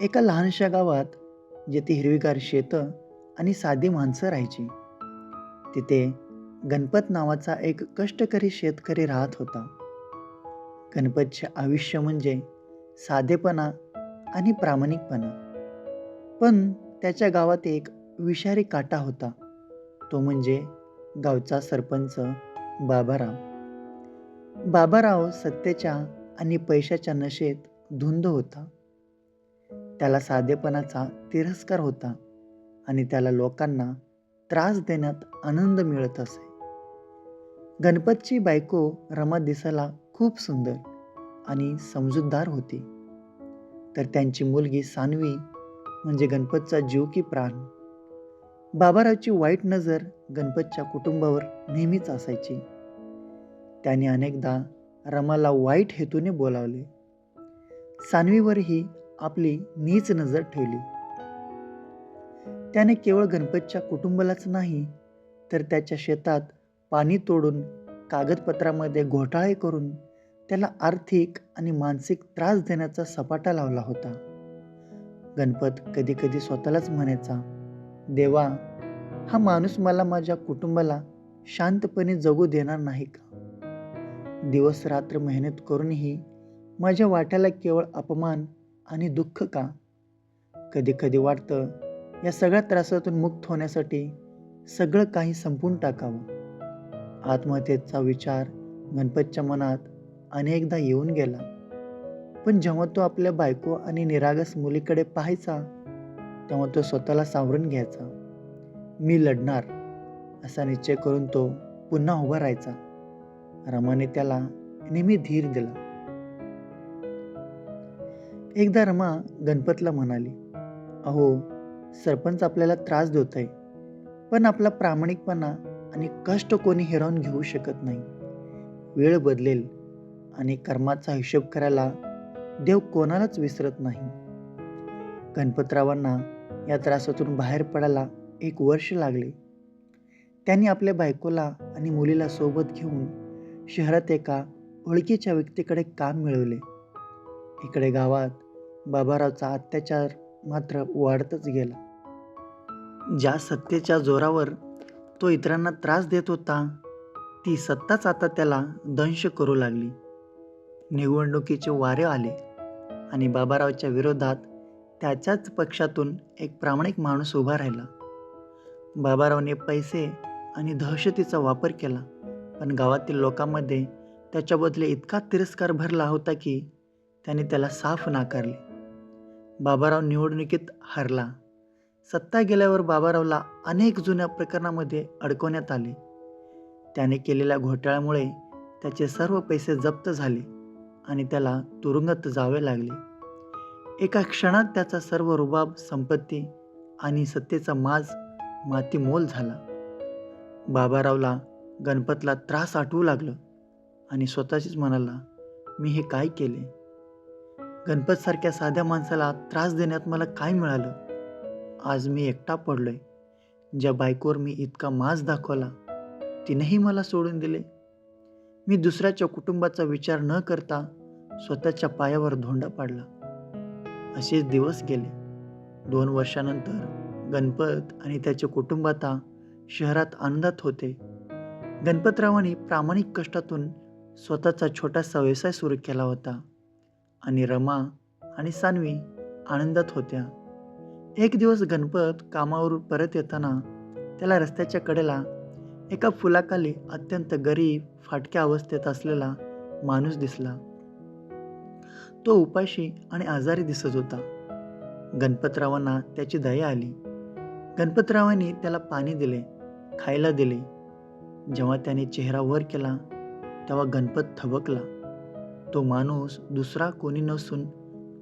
एका लहानशा गावात जिथे हिरवीगार शेतं आणि साधी माणसं राहायची. तिथे गणपत नावाचा एक कष्टकरी शेतकरी राहत होता. गणपतचे आयुष्य म्हणजे साधेपणा आणि प्रामाणिकपणा. पण त्याच्या गावात एक विषारी काटा होता. तो म्हणजे गावचा सरपंच बाबाराव. बाबाराव सत्तेच्या आणि पैशाच्या नशेत धुंद होता. त्याला साधेपणाचा तिरस्कार होता आणि त्याला लोकांना त्रास देण्यात आनंद मिळत असे. गणपतची बायको रमा दिसायला खूप सुंदर आणि समजूतदार होती. तर त्यांची मुलगी सानवी म्हणजे गणपतचा जीव की प्राण. बाबारावची वाईट नजर गणपतच्या कुटुंबावर नेहमीच असायची. त्याने अनेकदा रमाला वाईट हेतूने बोलावले. सानवीवरही आपली नीच नजर ठेवली. त्याने केवळ गणपतच्या कुटुंबालाच नाही तर त्याच्या शेतात पाणी तोडून कागदपत्रामध्ये घोटाळे करून त्याला आर्थिक आणि मानसिक त्रास देण्याचा सपाटा लावला होता. गणपत कधी कधी स्वतःलाच म्हणायचा देवा हा माणूस मला माझ्या कुटुंबाला शांतपणे जगू देणार नाही का? दिवस रात्र मेहनत करूनही माझ्या वाट्याला केवळ अपमान आणि दुःख का? कधी कधी वाटतं या सगळ्या त्रासातून मुक्त होण्यासाठी सगळं काही संपून टाकावं. आत्महत्येचा विचार गणपतच्या मनात अनेकदा येऊन गेला. पण जेव्हा तो आपल्या बायको आणि निरागस मुलीकडे पाहायचा तेव्हा तो स्वतःला सावरून घ्यायचा. मी लढणार असा निश्चय करून तो पुन्हा उभा राहायचा. रमाने त्याला नेहमी धीर दिला. एकदा रमा गणपतला म्हणाली अहो सरपंच आपल्याला त्रास देत आहे पण आपला प्रामाणिकपणा आणि कष्ट कोणी हिरावून घेऊ शकत नाही. वेळ बदलेल आणि कर्माचा हिशोब करायला देव कोणालाच विसरत नाही. गणपतरावांना या त्रासातून बाहेर पडायला एक वर्ष लागले. त्यांनी आपल्या बायकोला आणि मुलीला सोबत घेऊन शहरात एका ओळखीच्या व्यक्तीकडे काम मिळवले. इकडे गावात बाबारावचा अत्याचार मात्र वाढतच गेला. ज्या सत्तेच्या जोरावर तो इतरांना त्रास देत होता ती सत्ताच आता त्याला दंश करू लागली. निवडणुकीचे वारे आले आणि बाबारावच्या विरोधात त्याच्याच पक्षातून एक प्रामाणिक माणूस उभा राहिला. बाबारावने पैसे आणि दहशतीचा वापर केला पण गावातील लोकांमध्ये त्याच्याबदले इतका तिरस्कार भरला होता की त्याने त्याला साफ नाकारले. बाबाराव निवडणुकीत हरला. सत्ता गेल्यावर बाबारावला अनेक जुन्या प्रकरणामध्ये अडकवण्यात आले. त्याने केलेल्या घोटाळ्यामुळे त्याचे सर्व पैसे जप्त झाले आणि त्याला तुरुंगात जावे लागले. एका क्षणात त्याचा सर्व रुबाब संपत्ती आणि सत्तेचा माज मातीमोल झाला. बाबारावला गणपतला त्रास आठवू लागलं आणि स्वतःशीच म्हणाला मी हे काय केले? गणपतसारख्या साध्या माणसाला त्रास देण्यात मला काय मिळालं? आज मी एकटा पडलोय. ज्या बायकोवर मी इतका माज दाखवला तिनेही मला सोडून दिले. मी दुसऱ्याच्या कुटुंबाचा विचार न करता स्वतःच्या पायावर धोंडा पाडला. असेच दिवस गेले. दोन वर्षानंतर गणपत आणि त्याचे कुटुंब आता शहरात आनंदात होते. गणपतरावांनी प्रामाणिक कष्टातून स्वतःचा छोटासा व्यवसाय सुरू केला होता. आणि रमा आणि सानवी आनंदात होत्या. एक दिवस गणपत कामावरून परत येताना त्याला रस्त्याच्या कडेला एका फुलाखाली अत्यंत गरीब फाटक्या अवस्थेत असलेला माणूस दिसला. तो उपाशी आणि आजारी दिसत होता. गणपतरावांना त्याची दया आली. गणपतरावांनी त्याला पाणी दिले खायला दिले. जेव्हा त्याने चेहरा वर केला तेव्हा गणपत थबकला. तो माणूस दुसरा कोणी नसून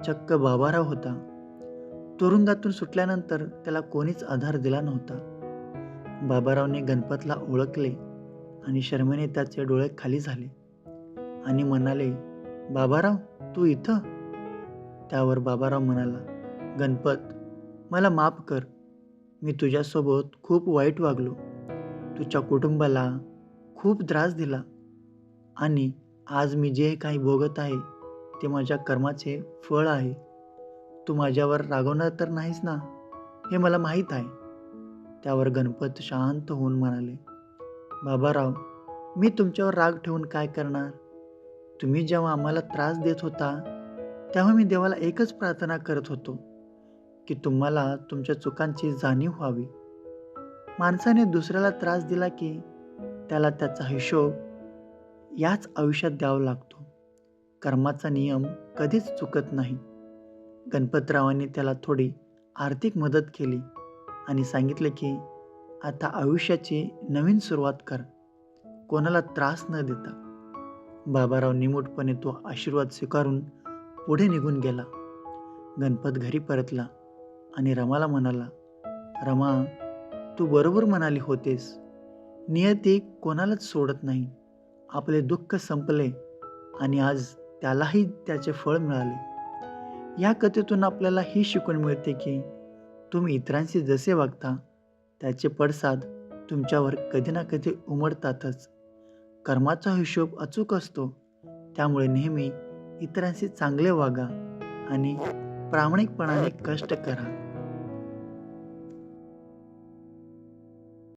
चक्क बाबाराव होता. तुरुंगातून सुटल्यानंतर त्याला कोणीच आधार दिला नव्हता. बाबारावने गणपतला ओळखले आणि शर्मेने त्याचे डोळे खाली झाले आणि म्हणाले बाबाराव तू इथं? त्यावर बाबाराव म्हणाला गणपत मला माफ कर. मी तुझ्यासोबत खूप वाईट वागलो. तुझ्या कुटुंबाला खूप त्रास दिला आणि आज मी जे काही भोगत आहे ते माझ्या कर्माचे फळ आहे. तू माझ्यावर रागवणार तर नाहीस ना? हे मला माहीत आहे. त्यावर गणपत शांत होऊन म्हणाले बाबाराव मी तुमच्यावर राग ठेवून काय करणार? तुम्ही जेव्हा आम्हाला त्रास देत होता तेव्हा मी देवाला एकच प्रार्थना करत होतो की तुम्हाला तुमच्या चुकांची जाणीव व्हावी. माणसाने दुसऱ्याला त्रास दिला की त्याला त्याचा हिशोब याच आयुष्यात द्यावा लागतो. कर्माचा नियम कधीच चुकत नाही. गणपतरावांनी त्याला थोडी आर्थिक मदत केली आणि सांगितले की आता आयुष्याची नवीन सुरुवात कर. कोणाला त्रास न देता. बाबाराव निमूटपणे तो आशीर्वाद स्वीकारून पुढे निघून गेला. गणपत घरी परतला आणि रमाला म्हणाला रमा तू बरोबर म्हणाली होतेस. नियती कोणालाच सोडत नाही. आपले दुःख संपले आणि आज त्यालाही त्याचे फळ मिळाले. या कथेतून आपल्याला ही शिकवण मिळते की तुम्ही इतरांशी जसे वागता त्याचे पडसाद तुमच्यावर कधी ना कधी उमडतातच. कर्माचा हिशोब अचूक असतो त्यामुळे नेहमी इतरांशी चांगले वागा आणि प्रामाणिकपणाने कष्ट करा.